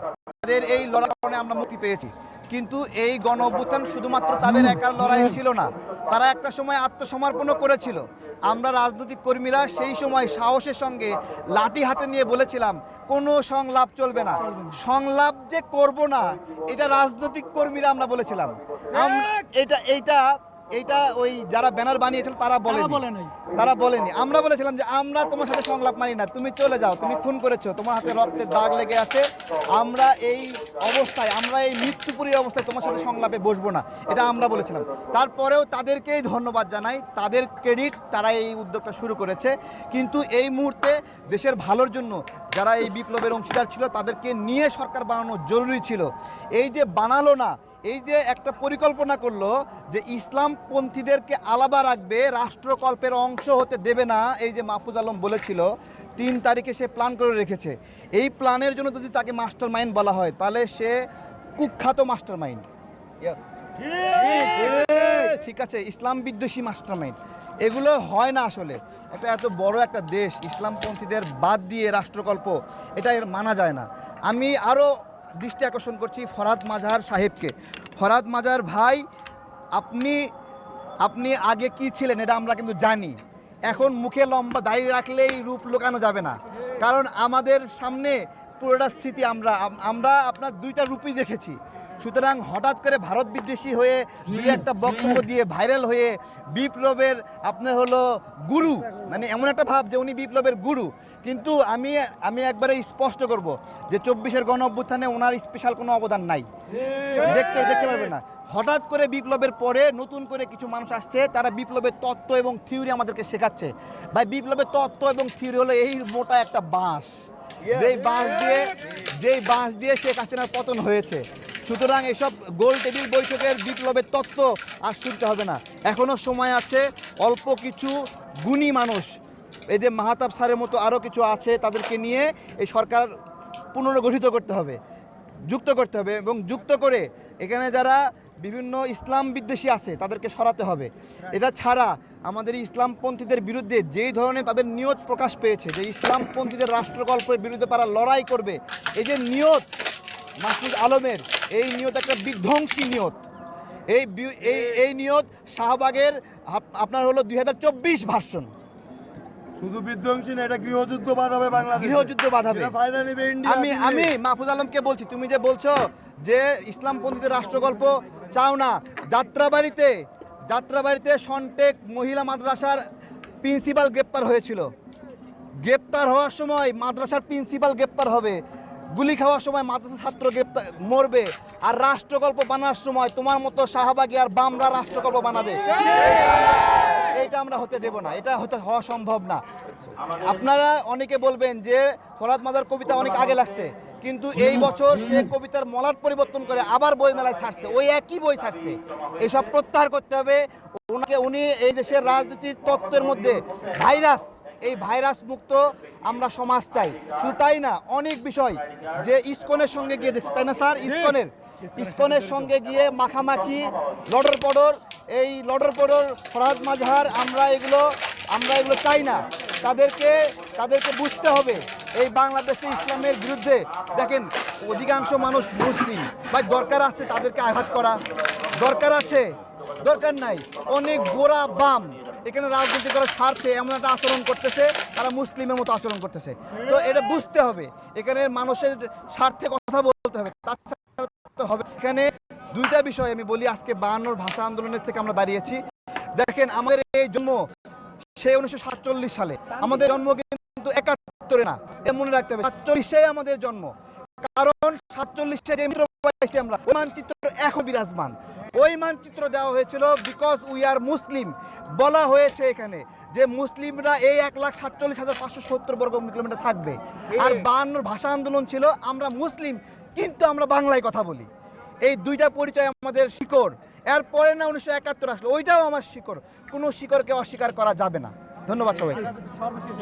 তাদের এই লড়াই কারণে আমরা মুক্তি পেয়েছি। কিন্তু এই গণ অভ্যুত্থান শুধুমাত্র তাদের একার লড়াই ছিল না, তারা একটা সময় আত্মসমর্পণও করেছিল। আমরা রাজনৈতিক কর্মীরা সেই সময় সাহসের সঙ্গে লাঠি হাতে নিয়ে বলেছিলাম, কোনো সংলাপ চলবে না। সংলাপ যে করব না, এটা রাজনৈতিক কর্মীরা আমরা বলেছিলাম। এটা এইটা এইটা ওই যারা ব্যানার বানিয়েছিল তারা বলে। তারা বলেনি। আমরা বলেছিলাম যে আমরা তোমার সাথে সংলাপ মানি না, তুমি চলে যাও, তুমি খুন করেছ, তোমার হাতে রক্তের দাগ লেগে আছে, আমরা এই অবস্থায়, আমরা এই মৃত্যুপুরী অবস্থায় তোমার সাথে সংলাপে বসবো না। এটা আমরা বলেছিলাম। তারপরেও তাদেরকেই ধন্যবাদ জানাই, তাদের ক্রেডিট তারা এই উদ্যোগটা শুরু করেছে। কিন্তু এই মুহূর্তে দেশের ভালোর জন্য যারা এই বিপ্লবের অংশীদার ছিল, তাদেরকে নিয়ে সরকার বানানো জরুরি ছিল। এই যে বানালো না, এই যে একটা পরিকল্পনা করল যে ইসলামপন্থীদেরকে আলাদা রাখবে, রাষ্ট্রকল্পের অংশ হতে দেবে না, এই যে মাহফুজ আলম বলেছিল, তিন তারিখে সে প্ল্যান করে রেখেছে। এই প্ল্যানের জন্য যদি তাকে মাস্টার মাইন্ড বলা হয়, তাহলে সে কুখ্যাত মাস্টার মাইন্ড ঠিক আছে, ইসলাম বিদ্বেষী মাস্টার মাইন্ড এগুলো হয় না আসলে। একটা এত বড় একটা দেশ, ইসলামপন্থীদের বাদ দিয়ে রাষ্ট্রকল্প, এটা মানা যায় না। আমি আরও দৃষ্টি আকর্ষণ করছি ফরাদ মাজাহার সাহেবকে। ফরাদ মাজাহার ভাই, আপনি আপনি আগে কি ছিলেন, এটা আমরা কিন্তু জানি। এখন মুখে লম্বা দাঁড়িয়ে রাখলেই রূপ লোকানো যাবে না। কারণ আমাদের সামনে পুরোটা স্মৃতি আমরা আমরা আপনার দুইটা রূপই দেখেছি। সুতরাং হঠাৎ করে ভারত বিদ্বেষী হয়ে দুই একটা বক্তব্য দিয়ে ভাইরাল হয়ে বিপ্লবের আপনার হলো গুরু মানে এমন একটা ভাব যে উনি বিপ্লবের গুরু। কিন্তু আমি আমি একবারে স্পষ্ট করব যে চব্বিশের গণ অভ্যুত্থানে ওনার স্পেশাল কোনো অবদান নাই। দেখতে দেখতে পারবেন না। হঠাৎ করে বিপ্লবের পরে নতুন করে কিছু মানুষ আসছে, তারা বিপ্লবের তত্ত্ব এবং থিওরি আমাদেরকে শেখাচ্ছে। ভাই, বিপ্লবের তত্ত্ব এবং থিওরি হলো এই মোটা একটা বাঁশ। যেই বাঁশ দিয়ে, যেই বাঁশ দিয়ে শেখ হাসিনার পতন হয়েছে। সুতরাং এসব গোল টেবিল বৈঠকের বিপ্লবের তত্ত্ব আর শুনতে হবে না। এখনও সময় আছে, অল্প কিছু গুণী মানুষ, এই যে মাহাতাব স্যারের মতো আরও কিছু আছে তাদেরকে নিয়ে এই সরকার পুনর্গঠিত করতে হবে, যুক্ত করতে হবে এবং যুক্ত করে এখানে যারা বিভিন্ন ইসলাম বিদ্বেষী আছে তাদেরকে সরাতে হবে। এটা ছাড়া আমাদের ইসলামপন্থীদের বিরুদ্ধে যেই ধরনের তাদের নিয়ত প্রকাশ পেয়েছে, যে ইসলামপন্থীদের রাষ্ট্রকল্পের বিরুদ্ধে তারা লড়াই করবে, এই যে নিয়ত মাসুদ আলমের এই নিয়ত একটা বিধ্বংসী নিয়ত। এই এই এই নিয়ত শাহবাগের আপ- আপনার হলো দুই হাজার চব্বিশ ভার্সন শুধু বিধ্বংসী না এটা গৃহযুদ্ধ বাড়াবে বাংলাদেশ। গৃহযুদ্ধ বাঁধাবে। আমি আমি মাহফুজ আলমকে বলছি তুমি যে বলছো যে ইসলামপন্থীদের রাষ্ট্রগল্প চাও না যাত্রাবাড়িতে যাত্রাবাড়িতে সন্টেক মহিলা মাদ্রাসার প্রিন্সিপাল গ্রেপ্তার হয়েছিল। গ্রেপ্তার হওয়ার সময় মাদ্রাসার প্রিন্সিপাল গ্রেপ্তার হবে। গুলি খাওয়ার সময় মাদ্রাসা ছাত্র গ্রেপ্তার মরবে। আর রাষ্ট্রকল্প বানার সময় তোমার মতো শাহবাগী আর বামরা রাষ্ট্রকল্প বানাবে। এইটা আমরা হতে দেব না। এটা হতে হওয়া সম্ভব না। আপনারা অনেকে বলবেন যে ফরাদ মাদার কবিতা অনেক আগে লাগছে। কিন্তু এই বছর সে কবিতার মলাট পরিবর্তন করে আবার বই মেলায় ছাড়ছে। ওই একই বই ছাড়ছে। এসব প্রত্যাহার করতে হবে। ওনাকে উনি এই দেশের রাজনীতির তত্ত্বের মধ্যে ভাইরাস। এই ভাইরাস মুক্ত আমরা সমাজ চাই। শুধু তাই না অনেক বিষয় যে ইস্কনের সঙ্গে গিয়ে দেখছি তাই না স্যার? ইস্কনের ইস্কনের সঙ্গে গিয়ে মাখামাখি লডর পডর এই লডর পডর ফরাদ মাঝহার আমরা এগুলো আমরা এগুলো চাই না। তাদেরকে তাদেরকে বুঝতে হবে এই বাংলাদেশে ইসলামের বিরুদ্ধে। দেখেন অধিকাংশ মানুষ মুসলিম। ভাই দরকার আছে তাদেরকে আঘাত করা। দরকার আছে দরকার নাই। অনেক গোড়া বাম। এখানে রাজনীতি করার স্বার্থে এমন একটা আচরণ করতেছে, তারা মুসলিমের মতো আচরণ করতেছে। তো এটা বুঝতে হবে। এখানে মানুষের স্বার্থে কথা বলতে হবে। তাছাড়া হবে এখানে দুইটা বিষয় আমি বলি আজকে বায়ান্নর ভাষা আন্দোলনের থেকে আমরা দাঁড়িয়েছি। দেখেন, আমাদের এই জন্ম সেই উনিশশো সাতচল্লিশ সালে। আমাদের জন্ম কিন্তু একাত্তরে না মনে রাখতে হবে। সাতচল্লিশে আমাদের জন্ম। কারণ সাতচল্লিশে যে মিত্র পাইছি আমরা ওই মানচিত্র এখন বিরাজমান। ওই মানচিত্র দেওয়া হয়েছিল বিকজ উই আর মুসলিম বলা হয়েছে এখানে যে মুসলিমরা এই এক লাখ সাতচল্লিশ হাজার পাঁচশো সত্তর বর্গ কিলোমিটার থাকবে। আর বায়ান্নর ভাষা আন্দোলন ছিল আমরা মুসলিম কিন্তু আমরা বাংলায় কথা বলি। এই দুইটা পরিচয় আমাদের শিকড়। এরপরে না উনিশশো একাত্তর আসলো ওইটাও আমার শিকড়। কোনো শিকড়কে অস্বীকার করা যাবে না। ধন্যবাদ সবাইকে। সর্বশেষ